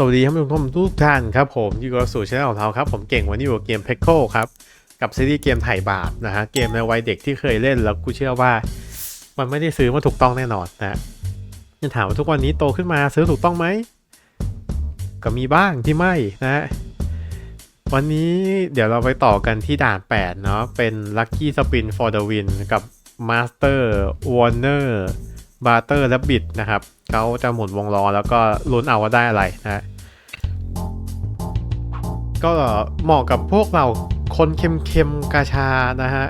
สวัสดีท่านผู้ชมทุกท่านครับผมอยู่กับสู่ช่องของเราครับ ผมเก่งวันนี้อยู่กับเกม p e c o ครับ กับซีรีส์เกมไถ่บาปนะฮะเกมในวัยเด็กที่เคยเล่นแล้วกูเชื่อว่า มันไม่ได้ซื้อมาถูกต้องแน่นอนนะจะถามว่าทุกวันนี้โตขึ้นมาซื้อถูกต้องไหมก็มีบ้างที่ไม่นะฮะวันนี้เดี๋ยวเราไปต่อกันที่ด่าน 8 เนาะเป็น Lucky Spin for the Win กับ Master Warner Butter และ Bit นะครับเขาจะหมุนวงล้อแล้วก็ลุ้นเอาว่าได้อะไรนะฮะก็เหมาะกับพวกเราคนเค็มๆกาชานะฮะ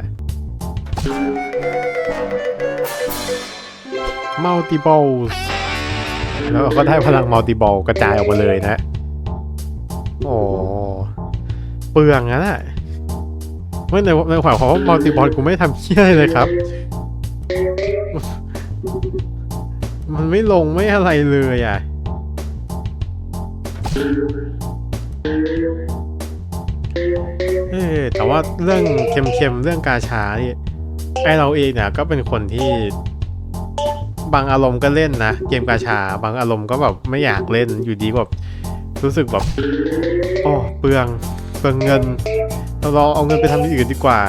Multiple แล้วก็ได้พลัง Multiple กระจายออกมาเลยนะ โอ้เปลืองนะน่ะไม่ในในความของว่า Multiple กูไม่ทำเชี่ยอเลยครับ มันไม่ลงไม่อะไรเลยอะเออแต่ว่าเรื่องเค็มๆ เรื่องกาชานี่ไอเราเองเนี่ยก็เป็นคนที่บางอารมณ์ก็เล่นนะ เกมกาชา บางอารมณ์ก็แบบไม่อยากเล่นอยู่ดีแบบรู้สึกแบบโอ้เปลืองเปลืองเงินเราเอาเงินไปทำอย่างอื่นดีกว่า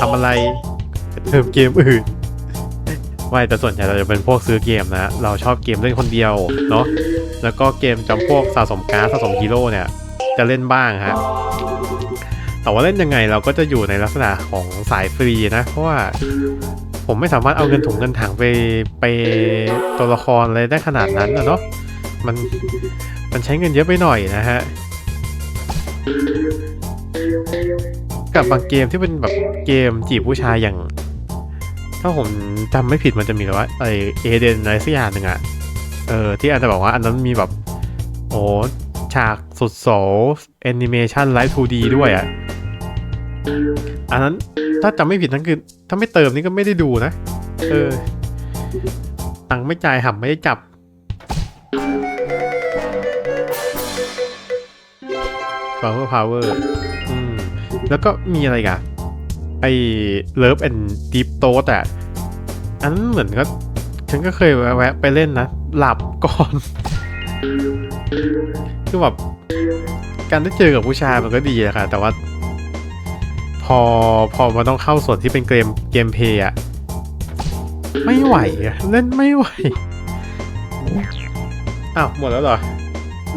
ทำอะไรเติมเกมอื่น ไม่แต่ส่วนใหญ่เราจะเป็นพวกซื้อเกมนะเราชอบเกมเล่นคนเดียวเนาะแล้วก็เกมจำพวกสะสมการ์ดสะสมฮีโร่เนี่ยจะเล่นบ้างฮะแต่ว่าเล่นยังไงเราก็จะอยู่ในลักษณะของสายฟรีนะเพราะว่าผมไม่สามารถเอาเงินถุงเงินถังไปไปตัวละครอะไรได้ขนาดนั้นนะเนาะมันมันใช้เงินเยอะไปหน่อยนะฮะกับบางเกมที่เป็นแบบเกมจีบผู้ชายอย่าง ถ้าผมจำไม่ผิดมันจะมีแบบว่าไอเอเดนอะไรสักอย่างหนึ่งอะเออที่อาจจะบอกว่าอันนั้นมีแบบ โอ้ฉากสุดโสแอนิเมชันไลฟ์ 2D ด้วยอะ่ะอันนั้นถ้าจำไม่ผิดนั่นคือ ถ้าไม่เติมนี่ก็ไม่ได้ดูนะ เออ ตังไม่จ่ายห่ำไม่ได้จับ power power อืมแล้วก็มีอะไรกันไอ love and deep t o a อ่ นั้นเหมือนก็ ฉันก็เคยแวะไปเล่นนะ หลับก่อน คือแบบการได้เจอกับผู้ชายมันก็ดีอะค่ะ แต่ว่า พอพอมันต้องเข้าส่วนที่เป็นเกมเกมเพย์อะไม่ไหวอะเล่นไม่ไหวอ้าวหมดแล้วเหรอ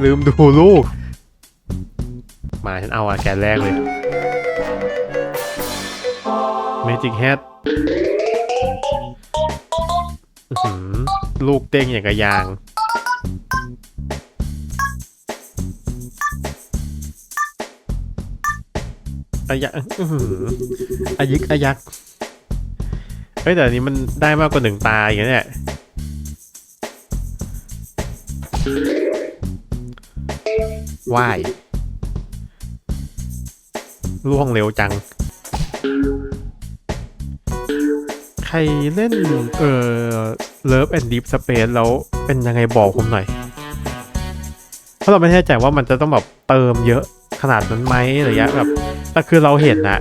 ลืมดูลูก มาฉันเอาอะแกนแรกเลย Magic Hat อื้อหือ ลูกเต้งอย่างกระยาง อายักอื้อหืออายึกอายักเฮ้ยแต่อันนี้มันได้มากกว่าหนึ่งตาอย่างเงี้ยเนี่ยว่ายล่วงเร็วจัง รเล่นเอ่อ Love and Deep Space แล้วเป็นยังไงบอกผมหน่อย เพราะเราไม่แน่ใจว่ามันจะต้องแบบเติมเยอะขนาดนั้นไหมอะไรเงี้ยแบบแต่คือเราเห็นนะ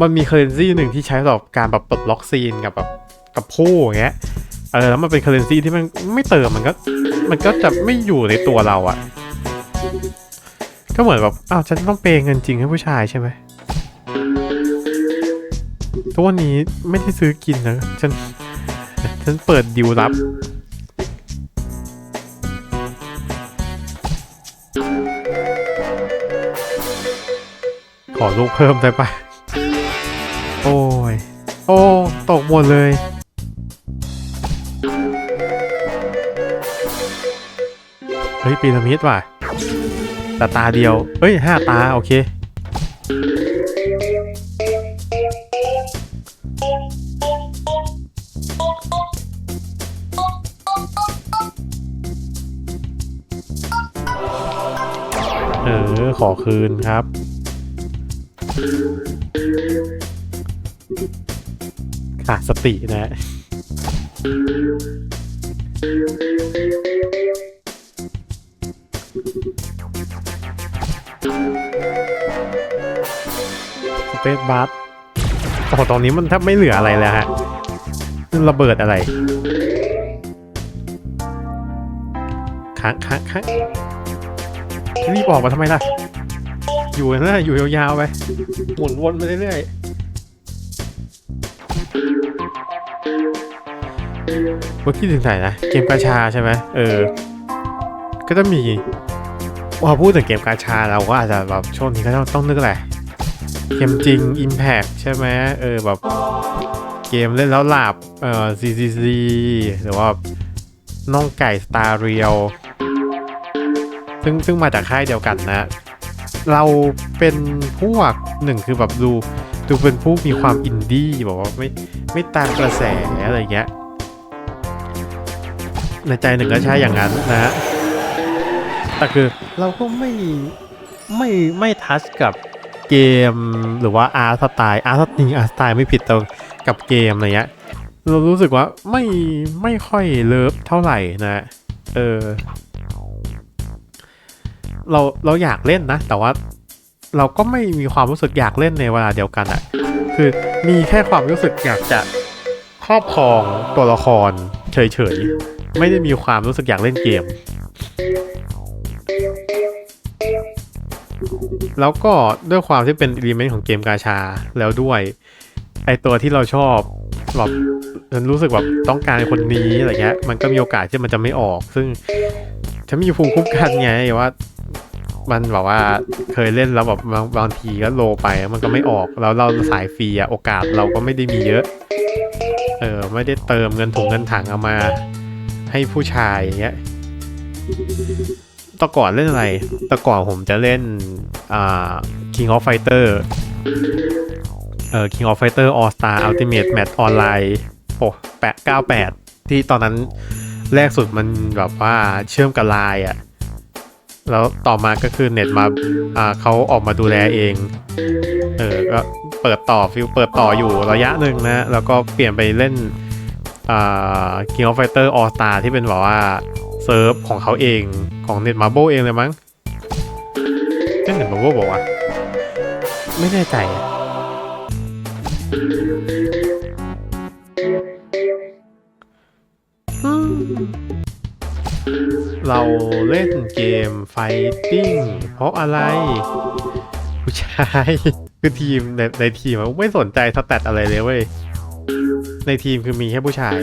มันมีเคอร์เรนซีหนึ่งที่ใช้สำหรับการแบบปลดล็อกซีนกับแบบกับผู้อย่างเงี้ยเออแล้วมันเป็นเคอร์เรนซีที่มันไม่เติมมันก็ มันก็จะไม่อยู่ในตัวเราอะ่ะ ก็เหมือนแบบอ้าวฉันต้องเปย์เงินจริงให้ผู้ชายใช่ไหม ทุกวันนี้ไม่ได้ซื้อกินนะ ฉัน ฉันเปิดดิวรับ ขอลูกเพิ่มได้ปะโอ้ย โอ้ ตกหมดเลย เฮ้ยปีระมิดว่ะแต่ตาเดียว เฮ้ยห้าตา โอเค เออ ขอคืนครับ ขาดสตินะ สเปซบัสโอ้ตรงนี้มันแทบไม่เหลืออะไรแล้วฮะระเบิดอะไรค้างค้างค้าง รีบออกมาทำไมล่ะ อยู่นั่นแหละอยู่ยาวๆไป หมุนวนไปเรื่อยๆเมื่อกี้ถึงไหนนะ เกมกาชาใช่ไหมเออ ก็จะมีพอพูดถึงเกมกาชาเราก็อาจจะแบบช่วงนี้ก็ต้องต้องนึกอะไรเกมจริง Impact ใช่ไหมเออแบบเกมเล่นแล้วหลับเอ่อ CCC หรือว่าน้องไก่สตาร์เรียล ซึ่งซึ่งมาจากค่ายเดียวกันนะ เราเป็นพวกหนึ่งคือแบบดูดูเป็นผู้มีความอินดี้บอกว่าไม่ไม่ตามกระแสอะไรเงี้ยในใจหนึ่งก็ใช่อย่างนั้นนะฮะแต่คือเราก็ไม่ไม่ไม่ทัชกับเกมหรือว่าอาร์ตสไตล์อาร์ตจริงอาร์ตสไตล์ไม่ผิดแต่กับเกมอะไรเงี้ยเรารู้สึกว่าไม่ไม่ค่อยเลิฟเท่าไหร่นะ เออ เราเราอยากเล่นนะ แต่ว่าเราก็ไม่มีความรู้สึกอยากเล่นในเวลาเดียวกันอะคือมีแค่ความรู้สึกอยากจะครอบครองตัวละครเฉยๆ ไม่ได้มีความรู้สึกอยากเล่นเกม แล้วก็ด้วยความที่เป็นอิเลเมนต์ของเกมกาชาแล้วด้วยไอตัวที่เราชอบแบบฉันรู้สึกแบบต้องการคนนี้อะไรเงี้ยมันก็มีโอกาสที่มันจะไม่ออก ซึ่งฉันมีภูมิคุ้มกันไงว่า มันแบบว่าเคยเล่นแล้วแบบบางบางทีก็โลไปมันก็ไม่ออกแล้วเราสายฟรีอะโอกาสเราก็ไม่ได้มีเยอะ เออไม่ได้เติมเงินถุงเงินถังเอามา ให้ผู้ชายอย่างเงี้ยต่ก่อนเล่นอะไรต่ก่อนผมจะเล่นอ่า King of Fighter เอ่อ King of Fighter All Star Ultimate Match Online โอ้แปดเก้าแปดที่ตอนนั้นแรกสุดมันแบบว่าเชื่อมกับไลน์อะ แล้วต่อมาก็คือเน็ตมาอ่าเขาออกมาดูแลเอง เออ ก็เปิดต่อฟิลเปิดต่ออยู่ระยะหนึ่งนะ แล้วก็เปลี่ยนไปเล่นอ่า King of Fighter All Star ที่เป็นแบบว่าเซิร์ฟของเขาเองของเน็ตมาโบเองเลยมั้งเล่นเน็ตมาโบบอกว่า ไม่แน่ใจ เราเล่นเกมไฟติ้งเพราะอะไร ผู้ชายคือทีมในในทีมอะไม่สนใจสแตทอะไรเลยเว้ย ในทีมคือมีแค่ผู้ชาย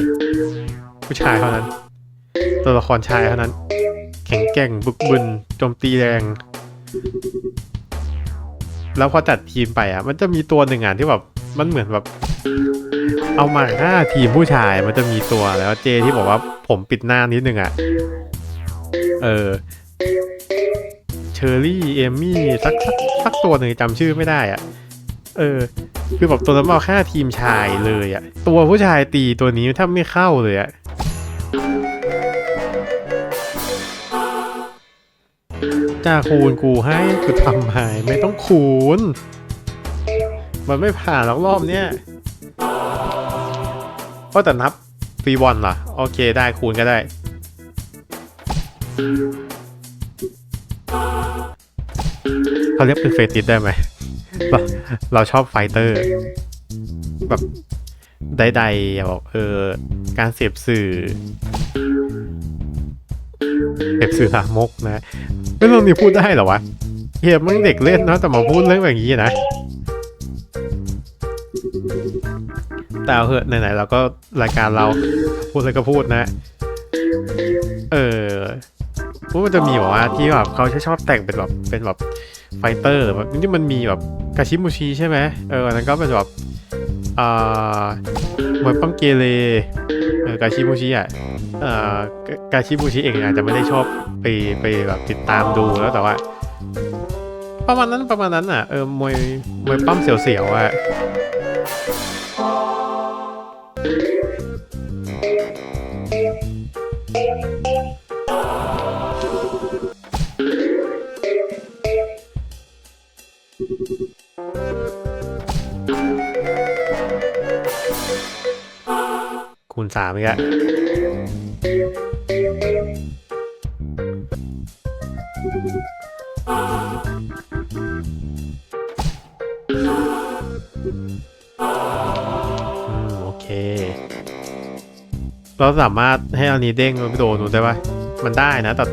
ผู้ชายเท่านั้น ตัวละครชายเท่านั้น แข็งแกร่งบึกบึนโจมตีแรง แล้วพอจัดทีมไปอะ มันจะมีตัวหนึ่งอะที่แบบมันเหมือนแบบเอามาห้าทีมผู้ชายมันจะมีตัวแล้วเจที่บอกว่าผมปิดหน้านิดนึงอะ เออเชอร์รี่เอมมี่สักสักสักตัวหนึ่งจำชื่อไม่ได้อะเออ คือแบบตัวนั้นเอาแค่ทีมชายเลยอะตัวผู้ชายตีตัวนี้ถ้าไม่เข้าเลยอะจะคูณกูให้กูทำไมไม่ต้องคูณ มันไม่ผ่านหรอกรอบเนี้ยก็แต่นับฟรีบอลเหรอ โอเคได้คูณก็ได้ เขาเรียกเป็นเฟติสได้ไหม เราชอบไฟเตอร์ แบบใดๆบอกเออ การเสพสื่อเสพสื่อลามกนะไม่เรื่องนี้พูดได้หรอวะเฮียมึงเด็กเล่นเนาะแต่มาพูดเรื่องแบบนี้นะแต่เอาเหอะไหนๆเราก็รายการเราพูดอะไรก็พูดนะ เออ พวกมันจะมีแบบว่าที่แบบเขาชอบแต่งเป็นแบบเป็นแบบไฟเตอร์แบบนี่มันมีแบบกาชิมูชิใช่ไหมเอออันนั้นก็เป็นแบบอ่ามวยปั้มเกเรเออกาชิมูชิอะเอ่อกาชิมูชิเองอาจจะไม่ได้ชอบไปไปแบบติดตามดูแล้วแต่ว่า ประมาณนั้นประมาณนั้นอะเออมวยมวยปั้มเสียวๆอะ ณสามอีกแล้วโอเค เราสามารถให้อันนี้เด้งไปโดนหนูได้ปะมันได้นะ แต่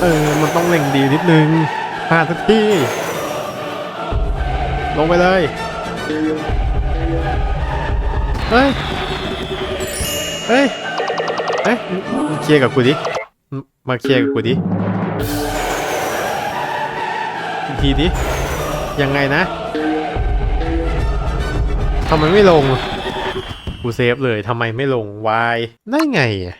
เอเออ มันต้องเล็งดีนิดนึงพลาดสักทีลงไปเลย เฮ้ย เฮ้ย เฮ้ยมึงเคลียร์กับกูดิ มาเคลียร์กับกูดิอีกทีดิ ยังไงนะทำไมไม่ลง กูเซฟเลยทำไมไม่ลงวายได้ไงอะ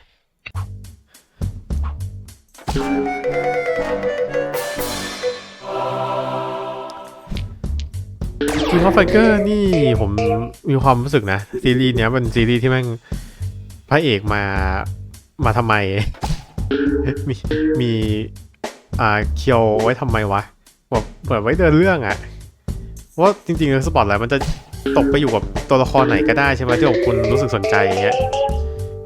คิงออฟไฟเกอร์นี่ผมมีความรู้สึกนะ ซีรีส์เนี้ยเป็นซีรีส์ที่แม่งพระเอกมามาทำไม มีมีอ่าเคียวไว้ทำไมวะแบบเปิดไว้เดินเรื่องอะว่าจริงๆแล้วสปอตไลท์มันจะตกไปอยู่กับตัวละครไหนก็ได้ใช่ไหมที่คุณรู้สึกสนใจอย่างเงี้ย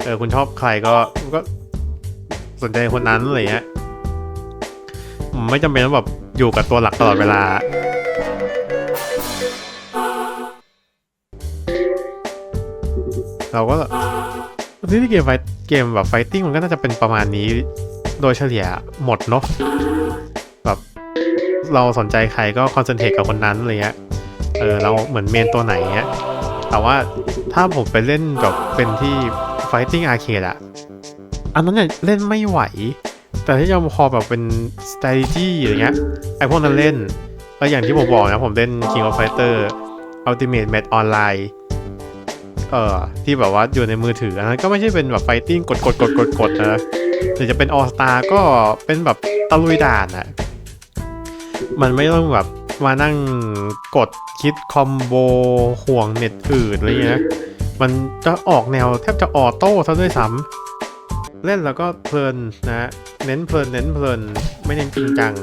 เออคุณชอบใครก็ก็สนใจคนนั้นอะไรเงี้ยไม่จำเป็นต้องแบบอยู่กับตัวหลักตลอดเวลา เราก็ซีรีส์เกมไฟเกมแบบไฟติ้งมันก็น่าจะเป็นประมาณนี้โดยเฉลี่ยหมดเนาะแบบเราสนใจใครก็คอนเซนเทรตกับคนนั้นอะไรเงี้ยเออเราเหมือนเมนตัวไหนเงี้ยแต่ว่าถ้าผมไปเล่นแบบเป็นที่ Fighting Arcade อะอันนั้นเนี่ยเล่นไม่ไหว แต่ถ้ายังพอแบบเป็น strategy อะไรเงี้ยไอพวกนั้นเล่น แล้วอย่างที่ผมบอกนะผมเล่น King of Fighter Ultimate Match Online เออที่แบบว่าอยู่ในมือถืออันนั้นก็ไม่ใช่เป็นแบบไฟติ้งกดกดกดกดกดนะหรือจะเป็นออสตาก็เป็นแบบตะลุยด่านอะมันไม่ต้องแบบมานั่งกดคิดคอมโบห่วงเน็ตอืดอะไรเงี้ยมันจะออกแนวแทบจะออโต้ซะด้วยซ้ำเล่นแล้วก็เพลินนะเน้นเพลินเน้นเพลินไม่เน้นจริงจัง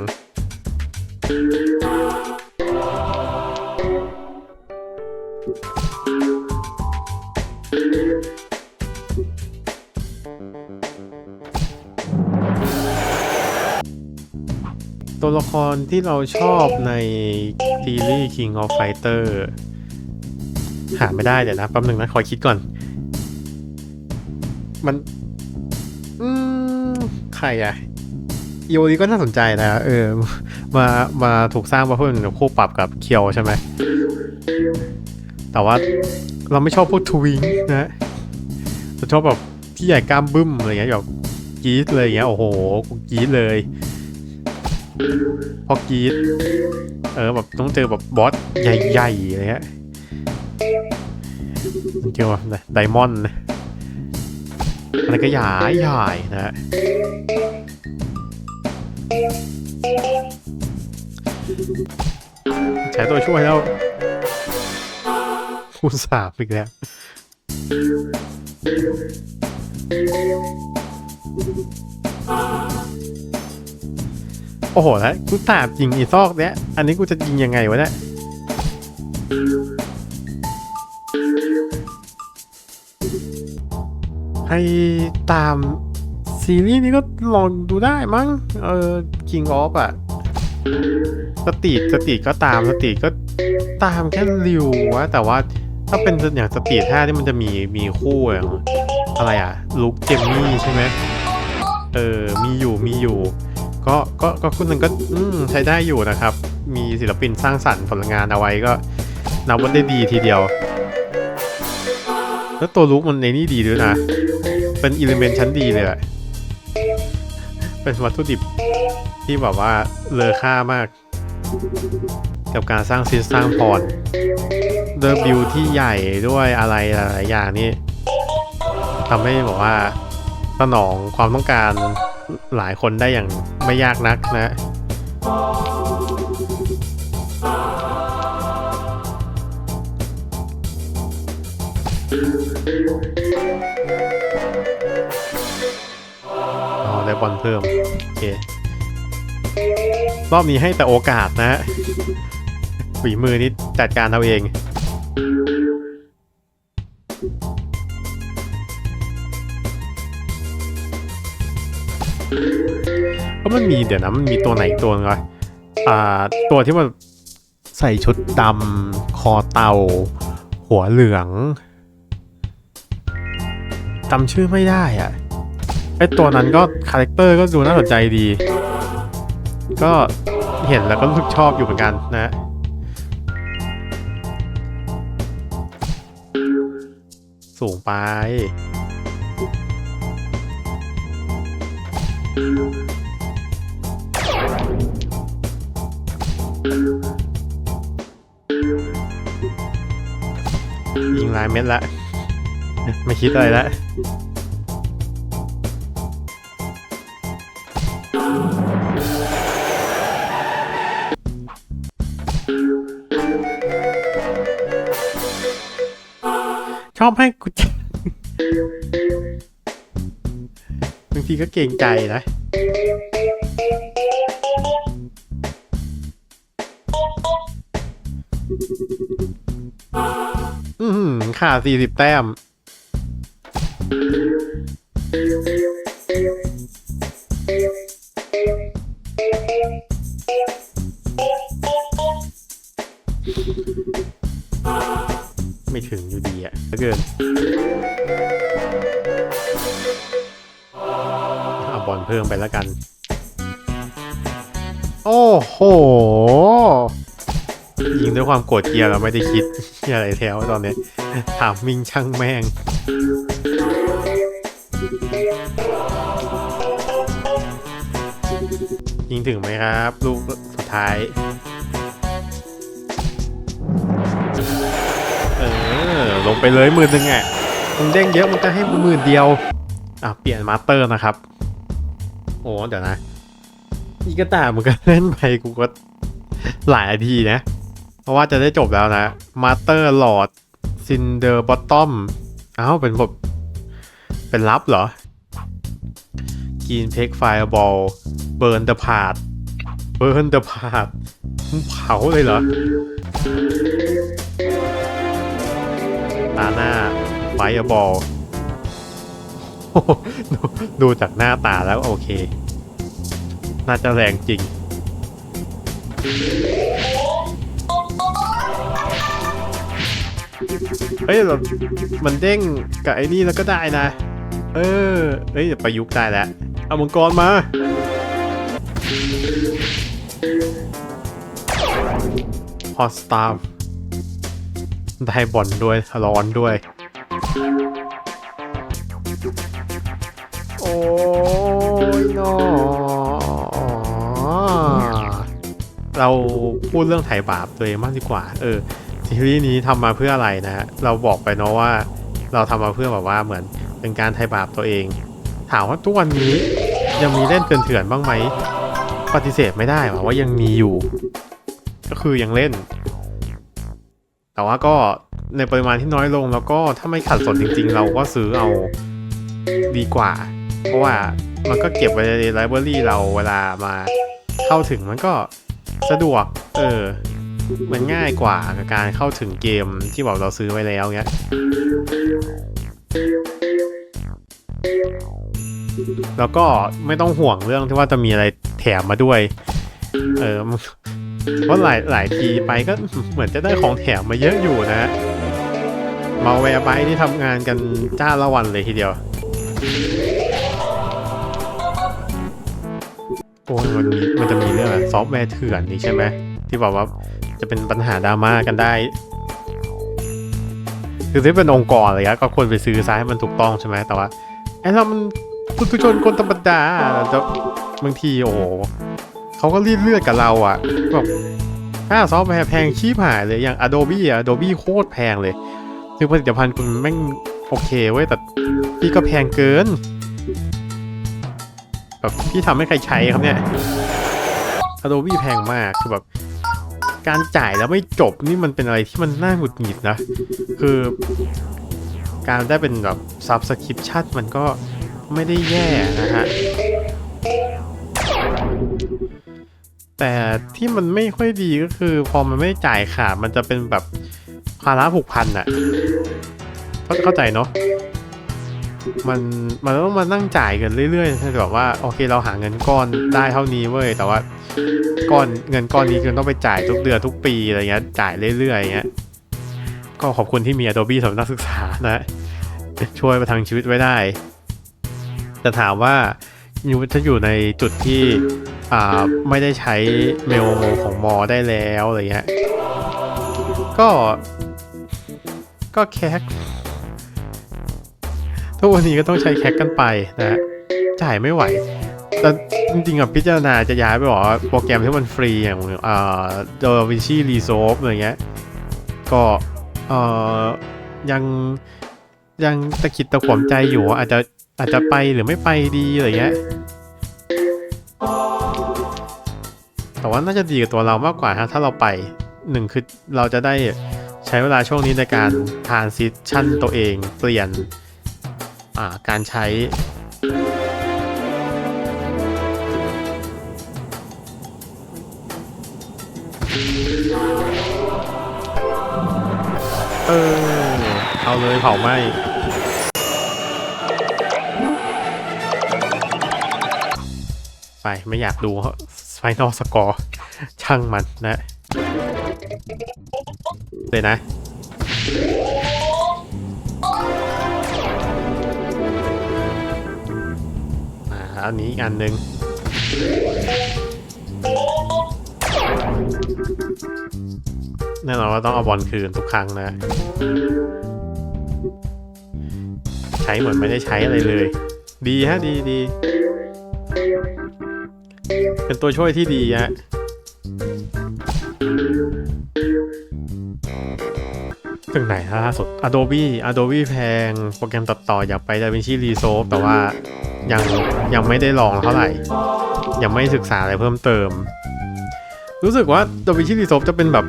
ตัวละครที่เราชอบในซีรีส์ King of Fighter หาไม่ได้เดี๋ยวนะแป๊บหนึ่งนะขอยคิดก่อน มันอืมใครอะโอนี้ก็น่าสนใจนะ เออ มามาถูกสร้างมาเพื่อเป็นคู่ปรับกับเคียวใช่ไหม แต่ว่าเราไม่ชอบพวกทวิงนะเราชอบแบบที่ใหญ่กล้ามบึ้มอะไรเงี้ยแบบกีดเลยอย่างเงี้ยโอ้โหกูกีดเลย พอกรีดเออแบบต้องเจอแบบบอสใหญ่ๆอะไรเงี้ยมันเจอว่าไดมอนด์อะไรก็ใหญ่ใหญ่นะฮะใช้ตัวช่วยแล้วคูณสามอีกแล้ว โอ้โหแล้วกูถามยิงอีซอกเนี้ย อันนี้กูจะยิงยังไงวะเนี่ยให้ตามซีรีส์นี้ก็ลองดูได้มั้ง เออ King of อะสตรีทสตรีทก็ตามสตรีทก็ตามแค่ริววะแต่ว่าถ้าเป็นอย่างสตรีทห้าที่มันจะมีมีคู่อย่างอะไรอะลุคเจมมี่ใช่ไหมเออ มีอยู่มีอยู่ ก็ก็ก็คุณหนึ่งก็ใช้ได้อยู่นะครับ มีศิลปินสร้างสรรค์ผลงานเอาไว้ก็นับว่าได้ดีทีเดียว แล้วตัวลุกมันในนี่ดีด้วยนะ เป็นอิเลเมนต์ชั้นดีเลยอะเป็นวัตถุดิบที่แบบว่าเลอค่ามาก กับการสร้างซิสสร้างพรเดอร์บิวที่ใหญ่ด้วยอะไรหลายอย่างนี่ทำให้บอกว่า สนองความต้องการหลายคนได้อย่างไม่ยากนักนะอ๋อได้บอลเพิ่ม โอเค รอบนี้ให้แต่โอกาสนะฝีมือนี่จัดการเอาเอง มันมีเดี๋ยวนะมันมีตัวไหนตัวนึงวะอ่าตัวที่มันใส่ชุดดำคอเต่าหัวเหลืองจำชื่อไม่ได้อะไอตัวนั้นก็คาแรคเตอร์ก็ดูน่าสนใจดี ก็เห็นแล้วก็รู้สึกชอบอยู่เหมือนกันนะสูงไป ยิงหลายเม็ดละ ไม่คิดอะไรละชอบให้กูบางทีก็เกรงใจนะ ขาดสี่สิบแต้ม ไม่ถึงอยู่ดีอะเหลือเกินเอาบอลเพิ่มไปแล้วกัน โอ้โห ยิงด้วยความโกรธเกียดเราไม่ได้คิดอะไรแถวตอนนี้ถามมิงช่างแม่งยิงถึงไหมครับ ลูกสุดท้าย เออ ลงไปเลยหมื่นหนึ่งอะมึงเด้งเยอะมันจะให้หมื่นเดียว อะ เปลี่ยนมาสเตอร์นะครับ โอ้เดี๋ยวนะอีกระต่ายมึงก็เล่นไปกูก็หลายนาทีนะ เพราะว่าจะได้จบแล้วนะมาสเตอร์หลอดซินเดอร์บอตตอมอ้าวเป็นแบบเป็นลับเหรอกินเพกไฟบอลเบิร์นเดอะพาดเบิร์นเดอะพาดเผาเลยเหรอตาหน้าไฟบอลดูดูจากหน้าตาแล้วโอเค น่าจะแรงจริง เฮ้ยเรามันเด้งกับไอ้นี่แล้วก็ได้นะ เออเฮ้ยประยุกต์ได้แล้วเอามังกรมาฮอสตาร์ได้บอลด้วยร้อนด้วย โอ้ยนอเราพูดเรื่องไถ่บาปตัวเองมากดีกว่า เออ ซีรีส์นี้ทำมาเพื่ออะไรนะฮะเราบอกไปเนาะว่า เราทำมาเพื่อแบบว่าเหมือนเป็นการไถ่บาปตัวเอง ถามว่าทุกวันนี้ยังมีเล่นเถื่อนๆบ้างไหมปฏิเสธไม่ได้หรอว่ายังมีอยู่ ก็คือยังเล่น แต่ว่าก็ในปริมาณที่น้อยลงแล้วก็ถ้าไม่ขัดสนจริง ๆ เราก็ซื้อเอาดีกว่า เพราะว่ามันก็เก็บไว้ในไลบรารีเราเวลามาเข้าถึงมันก็สะดวก เออ มันง่ายกว่ากับการเข้าถึงเกมที่บอกเราซื้อไว้แล้วเงี้ย แล้วก็ไม่ต้องห่วงเรื่องที่ว่าจะมีอะไรแถมมาด้วย เออเพราะหลายหลายทีไปก็เหมือนจะได้ของแถมมาเยอะอยู่นะมาแวร์ไบที่ทำงานกันจ้าละวันเลยทีเดียวโอ้ยมันมันจะมีเรื่องอะซอฟต์แวร์เถื่อนนี่ใช่ไหมที่บอกว่า จะเป็นปัญหาดราม่ากันได้ คือถ้าเป็นองค์กรอะไรเงี้ยก็ควรไปซื้อซ้ายให้มันถูกต้องใช่ไหมแต่ว่าไอ้เรามันปุถุชนคนธรรมดาจะบางทีโอ้โหเขาก็รีดเลือดกับเราอะ่ะแบบค่าซอฟต์แวร์แพงชีพหายเลยอย่าง Adobe อะ Adobe โคตรแพงเลยคือผลิตภัณฑ์คุณแม่งโอเคเว้ยแต่พี่ก็แพงเกินแบบพี่ทำให้ใครใช้ครับเนี่ย Adobe แพงมากคือแบบ การจ่ายแล้วไม่จบนี่มันเป็นอะไรที่มันน่าหงุดหงิดนะ คือการได้เป็นแบบ Subscription มันก็ไม่ได้แย่นะฮะ แต่ที่มันไม่ค่อยดีก็คือ พอมันไม่จ่ายขาดมันจะเป็นแบบภาระผูกพันอะเข้าใจเนาะ มันมันต้องมานั่งจ่ายกันเรื่อยๆใช่แบบว่าโอเคเราหาเงินก้อนได้เท่านี้เว้ยแต่ว่าก้อนเงินก้อนนี้คือต้องไปจ่ายทุกเดือนทุกปีอะไรเงี้ยจ่ายเรื่อยๆอย่างเงี้ยก็ขอบคุณที่มี Adobe สำหรับนักศึกษานะช่วยประทังชีวิตไว้ได้ แต่ถามว่าอยู่ถ้าอยู่ในจุดที่อ่าไม่ได้ใช้เมลของมอได้แล้วอะไรเงี้ยก็ก็แคค ทุกวันนี้ก็ต้องใช้แคคกันไปนะฮะจ่ายไม่ไหว แต่จริงๆอะพิจารณาจะย้ายไปบอกว่าโปรแกรมที่มันฟรีอย่างเอ่า d a Vinci Resolve อะไรเงี้ยก็เอ่อยังยังตะขิดตะขวมใจอยู่อาจจะอาจจะไปหรือไม่ไปดีอะไรเงี้ยแต่ว่าน่าจะดีกับตัวเรามากกว่าฮะถ้าเราไปหนึ่งคือเราจะได้ใช้เวลาช่วงนี้ในการทานซิชั่นตัวเองเปลี่ยน การใช้เออเอาเลยเผาไหมไปไม่อยากดูไฟนอลสกอร์ช่างมันนะเลยนะ อันนี้อีกอันหนึ่งแน่นอนว่าต้องเอาบอลคืนทุกครั้งนะ ใช้เหมือนไม่ได้ใช้อะไรเลย ดีฮะดีดีเป็นตัวช่วยที่ดีฮะ ถึงไหนล่าสุด Adobe Adobe แพง โปรแกรมตัดต่ออยากไป DaVinci Resolve แต่ว่ายังยังไม่ได้ลองเท่าไหร่ ยังไม่ศึกษาอะไรเพิ่มเติม รู้สึกว่า DaVinci Resolve จะเป็นแบบ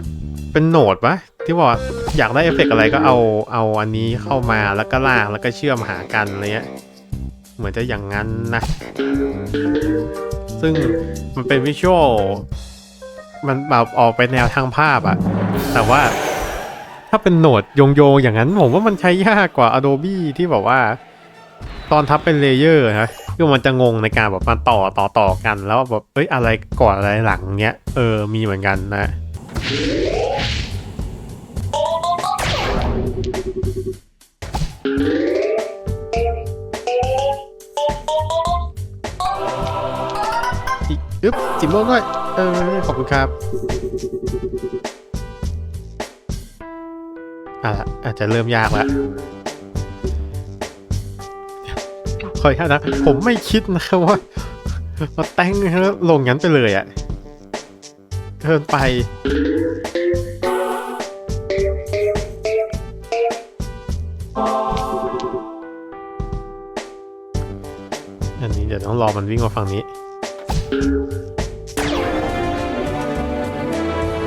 เป็นโหนดปะที่ว่าอยากได้เอฟเฟกต์อะไรก็เอาเอาอันนี้เข้ามาแล้วก็ลากแล้วก็เชื่อมหากันอะไรเงี้ยเหมือนจะอย่างนั้นนะ ซึ่งมันเป็นวิชวลมันแบบออกไปแนวทางภาพอะแต่ว่าาเป็นโหนดโยงโยงๆอย่างนั้นผมว่ามันใช้ยากกว่า Adobe ที่แบบว่า ตอนทับเป็นเลเยอร์นะคือมันจะงงในการแบบมาต่อต่อต่อกันแล้วแบบเอ้ยอะไรก่อนอะไรหลังเนี้ยเออมีเหมือนกันนะอึ๊บจิมโบ้ด้วยเออขอบคุณครับ อะอาจจะเริ่มยากแล้วขออนุญาตนะ ผมไม่คิดนะครับว่ามาแต่งแล้วลงงั้นไปเลยอะ่ะเกินไป อันนี้เดี๋ยวต้องรอมันวิ่งมาฝั่งนี้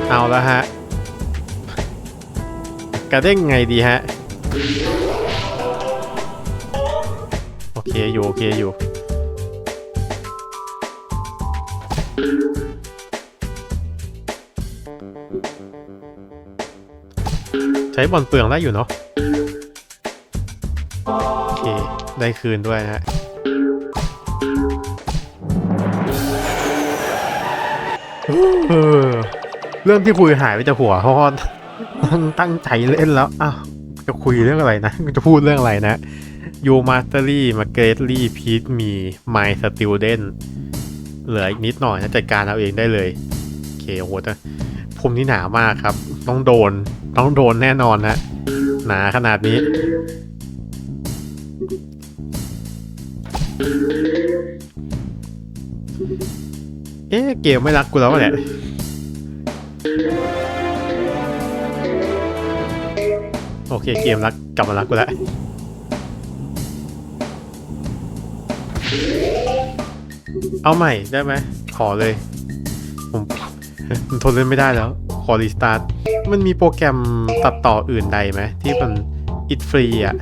เอาแล้วฮะ กระเด้งไงดีฮะ โอเคอยู่ โอเคอยู่ ใช้บอลเปลืองได้อยู่เนาะโอเค ได้คืนด้วยนะฮะเออเรื่องที่คุยหายไปจากหัวเพร ตั้งตั้งใจเล่นแล้วอ้าวจะคุยเรื่องอะไรนะจะพูดเรื่องอะไรนะยูมาสเตอรี่มาเกรดลี่พีทมีไมสติลเดนเหลืออีกนิดหน่อยนะจัดการเอาเองได้เลยโอเคโหแต่ภูมินี่หนามากครับ ต้องโดนต้องโดนแน่นอนนะหนาขนาดนี้ เอ๊ะเกมไม่รักกูแล้วเนี่ย เคเกมรักกลับมารักกูแล้วเอาใหม่ได้ไหมขอเลย ผมผมทนเล่นไม่ได้แล้ว ขอรีสตาร์ทมันมีโปรแกรมตัดต่ออื่นใดไหมที่มันอิดฟรีอะ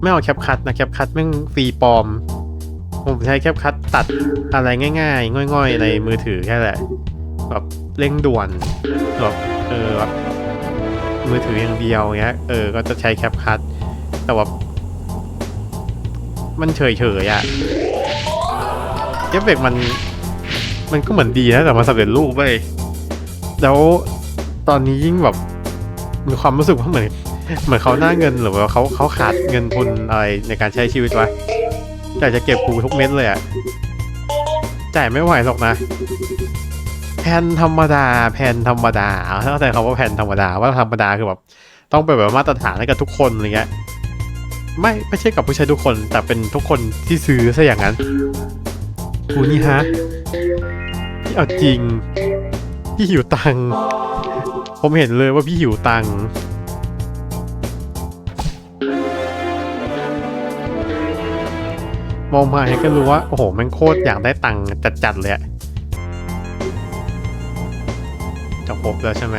ไม่เอาแคปคัตนะแคปคัตแม่งฟรีปลอม ผมใช้แคปคัตตัดอะไรง่ายๆ ง่อยๆ ในมือถือแค่แหละ แบบเร่งด่วนแบบเออแบบ มือถืออย่างเดียวเงี้ย เออ ก็จะใช้แคปคัตแต่ว่า มันเฉยๆอะเอฟเฟกมัน มันก็เหมือนดีนะ แต่มันสำเร็จรูปเว้ยแล้วตอนนี้ยิ่งแบบมีความรู้สึกว่าเหมือน เหมือนเขาหน้าเงินหรือว่าเขาเขาขาดเงินทุนอะไรในการใช้ชีวิตวะอยากจะเก็บกูทุกเม็ดเลยอะจ่ายไม่ไหวหรอกนะ ผ่นธรรมดาแผ่นธรรมดาเข้าใจคำว่าแผ่นธรรมดาว่าธรรมดาคือแบบต้องเป็นแบบมาตรฐานให้กับทุกคนอะไรเงี้ยไม่ไม่ใช่กับผู้ใช้ทุกคน แต่เป็นทุกคนที่ซื้อซะอย่างนั้นกูนี่ฮะพี่เอาจริงพี่หิวตังผมเห็นเลยว่าพี่หิวตังมองมาเห็นก็รู้ว่าโอ้โหแม่งโคตรอยากได้ตังจัดๆเลยอะ ครบแล้วใช่ไหม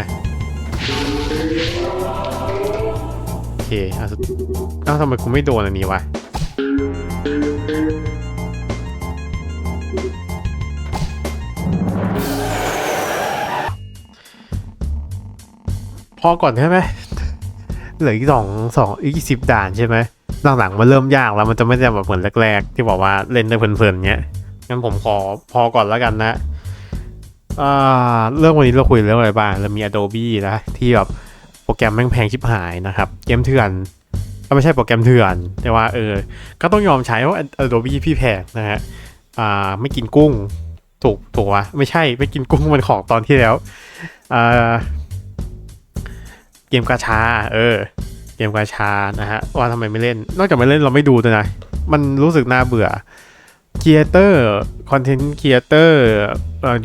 โอเคอะสุดเอ้าทำไมกูไม่โดนอันนี้วะพอก่อนใช่ไหมเหลืออีกสองสองอีกสิบด่านใช่ไหมหลังๆมันเริ่มยากแล้วมันจะไม่ได้แบบเหมือนแรก ๆ ที่บอกว่าเล่นได้เพลินๆเงี้ยงั้นผมขอพอก่อนแล้วกันนะ อ่าเรื่องวันนี้เราคุยเรื่องอะไรบ้างเรามี Adobe นะที่แบบโปรแกรมแม่งแพงชิบหายนะครับ เกมเถื่อนก็ไม่ใช่โปรแกรมเถื่อน แต่ว่าเออ ก็ต้องยอมใช้เพราะ Adobe พี่แพงนะฮะอ่าไม่กินกุ้งถูกถูกวะไม่ใช่ไม่กินกุ้งมันของตอนที่แล้วอ่าเกมกาชา เออ เกมกาชานะฮะว่าทำไมไม่เล่น นอกจากไม่เล่นเราไม่ดูด้วยนะ มันรู้สึกน่าเบื่อ ครีเอเตอร์คอนเทนต์ครีเอเตอร์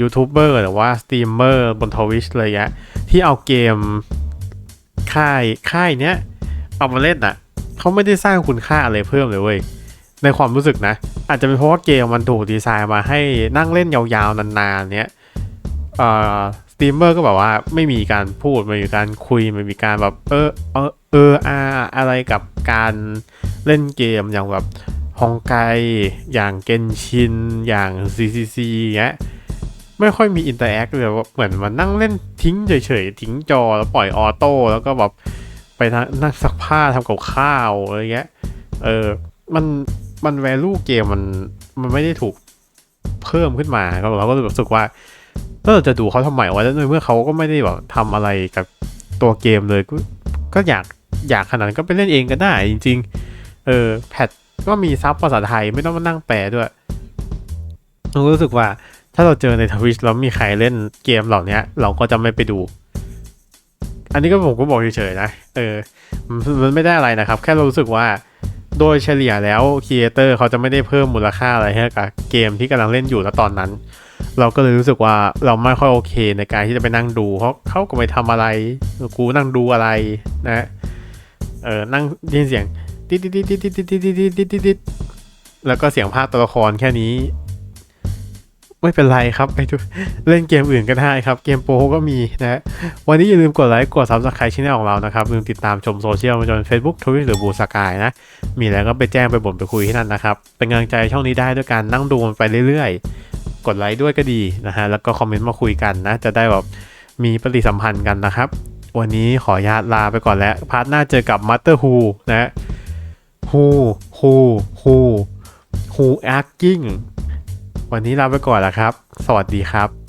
ยูทูบเบอร์หรือว่าสตรีมเมอร์บนทวิชเลยอะที่เอาเกมค่ายค่ายเนี้ยเอามาเล่นอะเขาไม่ได้สร้างคุณค่าอะไรเพิ่มเลยเว้ยในความรู้สึกนะ อาจจะเป็นเพราะว่าเกมมันถูกดีไซน์มาให้นั่งเล่นยาวๆ นานๆเนี้ยเอ่อสตรีมเมอร์ก็แบบว่าไม่มีการพูดไม่มีการคุยไม่มีการแบบเออเออเอออาอะไรกับการเล่นเกมอย่างแบบ ฮองไก อย่างเกนชิน อย่าง CCC เงี้ยไม่ค่อยมีอินเตอร์แอคเลยว่าเหมือนมันนั่งเล่นทิ้งเฉยๆ ทิ้งจอแล้วปล่อยออโต้แล้วก็แบบไปนั่งซักผ้าทำกับข้าวอะไรเงี้ยเออมันมันแวลูเกมมันมันไม่ได้ถูกเพิ่มขึ้นมาก็เราก็รู้สึกว่าก็จะดูเขาทำไมวะแล้วในเมื่อเขาก็ไม่ได้แบบทำอะไรกับตัวเกมเลย ก็ก็อยากอยากขนาดก็ไปเล่นเองก็ได้จริง ๆ เออแพท ก็มีซับภาษาไทยไม่ต้องมานั่งแปลด้วยเรารู้สึกว่าถ้าเราเจอในทวิชแล้วมีใครเล่นเกมเหล่านี้เราก็จะไม่ไปดู อันนี้ก็ผมก็บอกเฉยๆนะ เออ มันไม่ได้อะไรนะครับ แค่เรารู้สึกว่าโดยเฉลี่ยแล้วครีเอเตอร์เขาจะไม่ได้เพิ่มมูลค่าอะไรให้กับเกมที่กำลังเล่นอยู่ณตอนนั้น เราก็เลยรู้สึกว่าเราไม่ค่อยโอเคในการที่จะไปนั่งดูเพราะเขาก็ไม่ทำอะไร กูนั่งดูอะไรนะ เออนั่งยินเสียง ติดติดติดติดติดติดติดติดติดติดติดแล้วก็เสียงภาคตัวละครแค่นี้ ไม่เป็นไรครับไปดูเล่นเกมอื่นก็ได้ครับ เกมโปรก็มีนะ วันนี้อย่าลืมกดไลค์กดซับสไครต์ช่องของเรานะครับลืมติดตามชมโซเชียลมาจน Facebook Twitter หรือบูสกายนะ มีอะไรก็ไปแจ้งไปบ่นไปคุยที่นั่นนะครับ เป็นกำลังใจช่องนี้ได้ด้วยการนั่งดูมันไปเรื่อยๆ กดไลค์ด้วยก็ดีนะฮะแล้วก็คอมเมนต์มาคุยกันนะ จะได้แบบมีปฏิสัมพันธ์กันนะครับ วันนี้ขอญาตลาไปก่อนแล้วพาร์ทหน้าเจอกับ Master Who นะ Who Who Who Who Acting วันนี้ลาไปก่อนแล้วครับ สวัสดีครับ